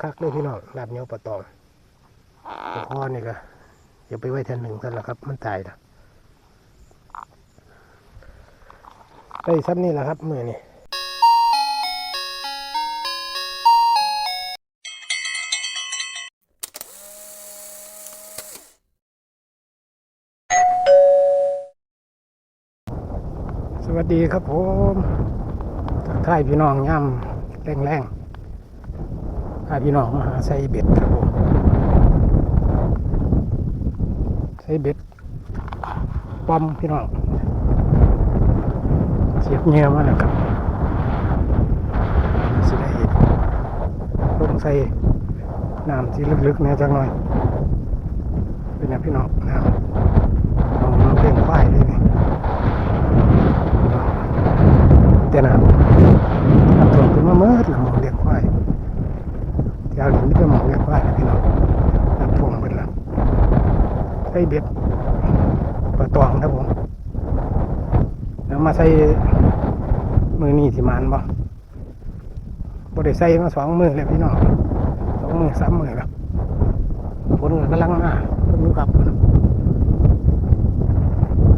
คักเลยพี่น้องลาบเนียปลาตองปลาคอนี่ก็อย่าไปไว้แทนหนึ่งท่านละครับ มันตายนะได้ซ้ำนี่แหละครับมือนี่สวัสดีครับผมทักทายพี่น้องย่ำแรงๆ พาพี่น้องมาหาใส่เบ็ดครับผมใส่เบ็ดปอมพี่น้องเสียบเงี้ยมาแล้วครับสิได้ลงใส่น้ำที่ลึกๆแหน่จังหน่อย เป็นไงพี่น้องน้ำเอามาเลี้ยงควายเลยนี่แต่น้ำน้ำท่วมขึ้นมาเมื่อละหมองเลี้ยงควายยาวถึงนี่เป็นหมองเลี้ยงควายนะพี่น้องน้ำท่วมหมดแล้วใส่เบ็ดปลาตองครับผม แล้วมาใส่มือนี่ที่มันบ่บ่ได้ใส่มาสองมือแล้วพี่น้องสองมือสามมือแล้วฝนกำลังมาฝนอยู่กับ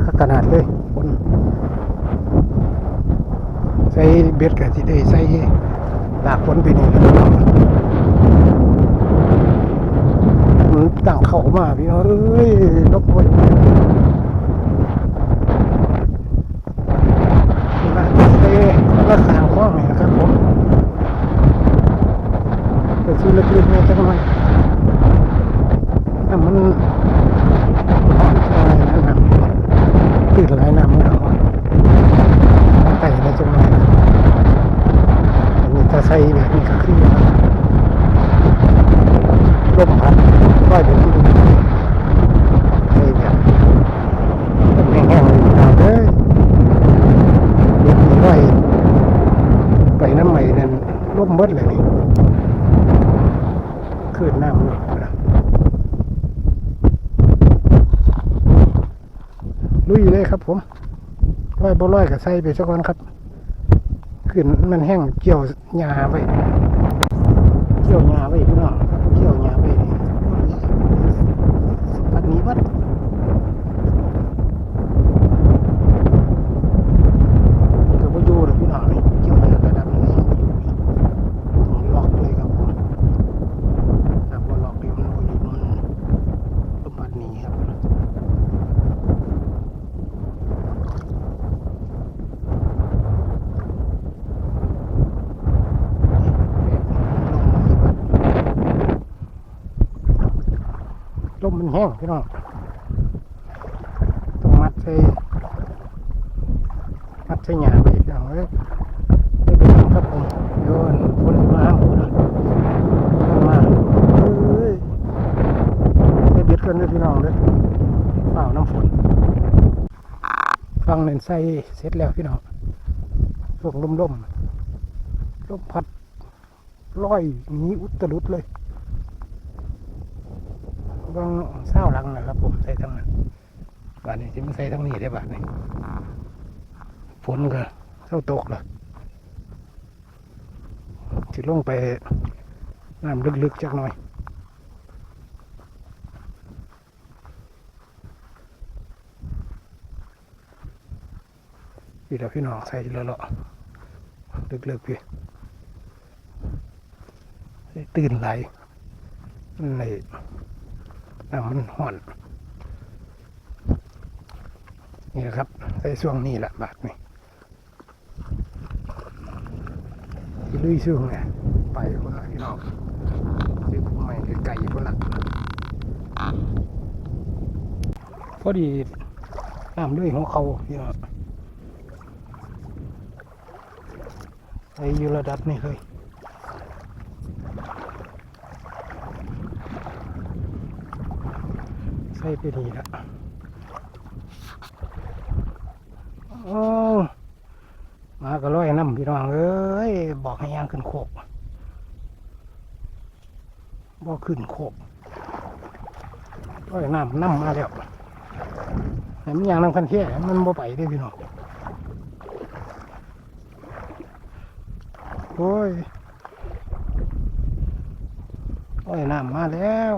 คักขนาดเลยฝนใส่เบ็ดกับที่ได้ใส่ตากฝนไปนี่แล้วพี่น้องมันตั้งเข้ามาพี่น้องเอ้ยลบฝน มาเตะราคาข้องนี่นะครับผมไปซื้อเลึกๆเนี่ยจังหน่อยน้ำมันอ่อนอะไรนั่นนะตื่นหลายน้ำมันก็อ่อนไต่ไปจังหน่อยอันนี้ถ้าใส่แบบนี้ก็คือว่าลมพัดร้อยเป็นที่ใส่แบบแห้งๆเลยเอาเลย เด็กน้อยไปน้ำใหม่นั่นร่มเบิ ดเลยนี่ขึ้นน้ำเลยลุยเลยครับผมร้อยบ่ร้อยกับใส่ไปสักวันครับขึ้นมันแห้งเกี่ยวหญ้าไว้เกี่ยวหญ้าไว้พี่น้องเกี่ยวหญ้าไว้นี่ปัดหนี้วัด เกือบว่าอยู่หรอกพี่น้องนี่เกี่ยวกับระดับนี้ต้องล็อกเลยครับผมถ้าบ่ล็อกเดี๋ยวมันบ่อยู่มันลมพัดหนีครับ ลมมันแห้งพี่น้องต้องมัดใส่มัดใช้หยาไปอีกอย่างเลยไปดูครับผมโยนฝนมาห้ามฝนมาเอ้ยไปเบียดกันเลยพี่น้องเลยเปล่าน้ำฝนฟังเน้นใส่เสร็จแล้วพี่น้องส่งลมลมลมพัดร้อยหนีอุตรุดเลย บางเศร้าหลังนะครับผมใส่ทั้งนั้นบาทนี้จะไม่ใส่ทั้งนี้ได้บาทนี้ฝนก็เท่าตกแล้วจะลงไปน้ำลึกๆจักหน่อยพี่เราพี่น้องใส่เลาะๆลึกๆพี่ตื่นไหลมันใน น้ำมันห่อนนี่แหละครับใส่ช่วงนี้แหละบาทนี่ที่ลุยช่วงเนี่ยไปคนละพี่น้องซื้อผู้ใหม่หรือไก่คนละพอดีน้ำด้วยหัวเขาพี่น้องใส่อยู่ระดับนี้เลย ใส่ไปดีละโอ้มาก็ร้อยน้ำพี่น้องเอ้ยบอกให้ย่างขึ้นโคกบอกขึ้นโคกร้อยน้ำน้ำมาแล้วให้มันย่างน้ำคันแค่มันบ่ไปเด้พี่น้องโอ้ยโอ้ยน้ำมาแล้ว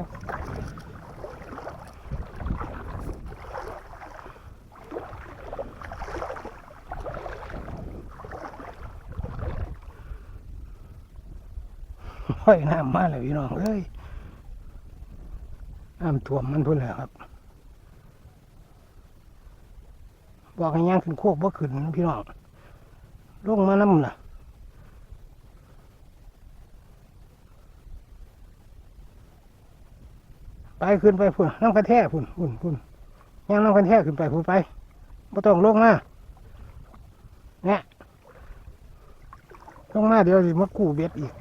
อ้ยน้ำมาแล้วพี่น้องเอ้ยน้ำท่วมมันพุ่นแล้วครับ บอกให้ย่างขึ้นโคกบ่ขึ้นพี่น้องลงมาน้ำล่ะไปขึ้นไปพุ่นน้ำกันแท้พุ่นพุ่นพุ่นย่างน้ำกันแท้ขึ้นไปพุ่นไปบ่ต้องลงมาเนี่ยลงมาเดี๋ยวสิมากู้เบ็ดอีก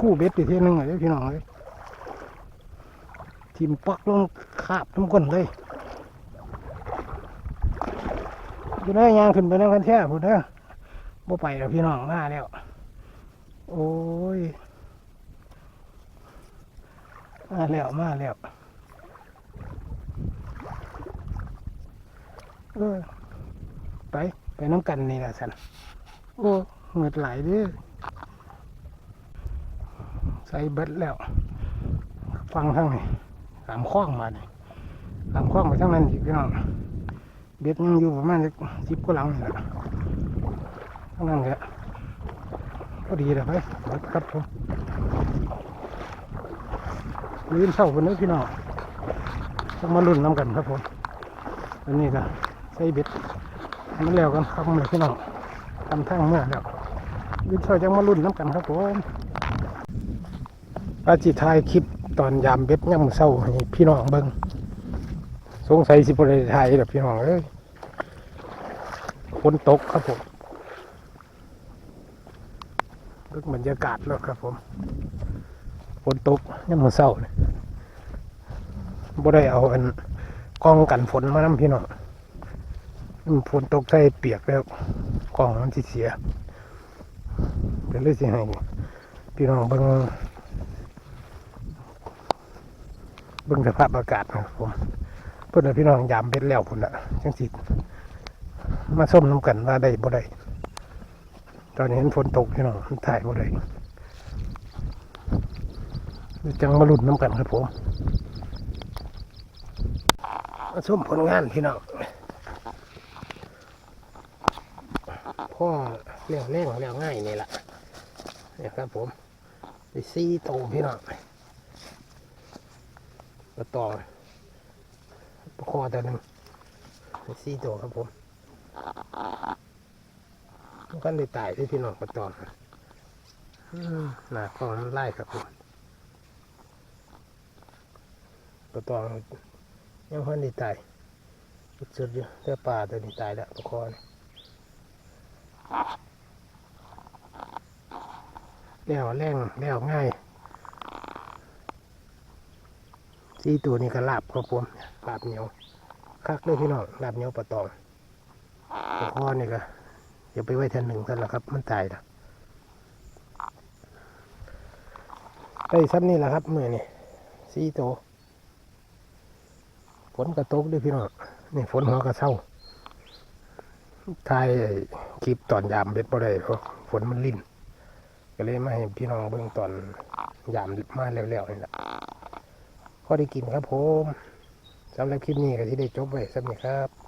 กู้เบ็ดอีกทีหนึงอะเดี๋ยวพี่น้องเลยทิมปักลงคาบน้ำก้นเลยอยู่เด้อยางขึ้นไปนั่งกันแท้พุ่นเด้อบ่ไปแล้วพี่น้องมาแล้ว โอ้ย มาแล้วมาแล้วเออไป ไปน้ำกันนี่แหละสันโอ้เหงือดไหลเด้อ ใส่เบิดแล้ว ฟังทั้งนี้สามข้องมาเนี่ยสามข้องไปทั้งนั้นอีกพี่น้องเบ็ดยังอยู่ประมาณสิบกว่าหลังนี่แหละทั้งนั้นแหละพอดีเลยไปเบิดครับผมลืมเศร้าคนนึกพี่น้องต้องมาลุ้นน้ำกันครับผมอันนี้ก็ใส่เบ็ดมันแล้วกันครับเลยพี่น้องทำทั้งเมื่อแล้วลืมเศร้าจังมาลุ้นน้ำกันครับผม อาจิทายคลิปตอนยามเบ็ดย่ำเศร้าให้พี่น้องเบิ้งสงสัยสิบริไทยแบบพี่น้องเอ้ยฝนตกครับผมเรื่องบรรยากาศแล้วครับผมฝนตกยังมือเศร้าเนี่ยบ่ได้เอาอันกล้องกันฝนมานำพี่น้องฝนตกใส่เปียกแล้วกล้องมันสิเสียเป็นเลยสิให้พี่น้องเบิ่งเบิ่งสภาพอากาศนะครับผมเพื่อนพี่น้องยามเบ็ดแล้วพุ่นละจังสิมาส้มน้ำกันว่าได้บ่ได้ตอนนี้เห็นฝนตกพี่น้องถ่ายบ่ได้จังมาลุ้นน้ำกันครับผมมาส้มผลงานพี่น้องพ่อเลี้ยวแรงเลี้ยวง่ายนี่แหละนี่ครับผมไปซีโตพี่น้อง มาต่อประคอตัวหนึ่งสี่ตัวครับผมมันก็เลยตายที่พี่น้องประตอนอืมหนาขอมันไล่ครับผมประตอยังพันได้ตายสุดอยู่เจ้าป่าตัวนี้ตายแล้วประคอนี่แล้วแรงแล้วง่าย สี่ตัวนี้ก็ลาบครับผมลาบเหนียวคักเลยพี่น้องลาบเหนียวปลาตองตัวคอนี่ก็อย่าไปไว้แทนหนึ่งท่านละครับ มันตายละได้ซ้ำนี่แหละครับมือนี่สี่ตัวฝนกระตกด้วยพี่น้องนี่ฝนหัวกระเช้าทายคลิปตอนยามเบ็ดบ่ได้เพราะฝนมันลิ่นก็เลยมาให้พี่น้องเบิ่งตอนยามมาแล้วๆนี่แหละ ได้กินครับผมสำหรับคลิปนี้ก็ที่ได้จบไว้สำหรับครับ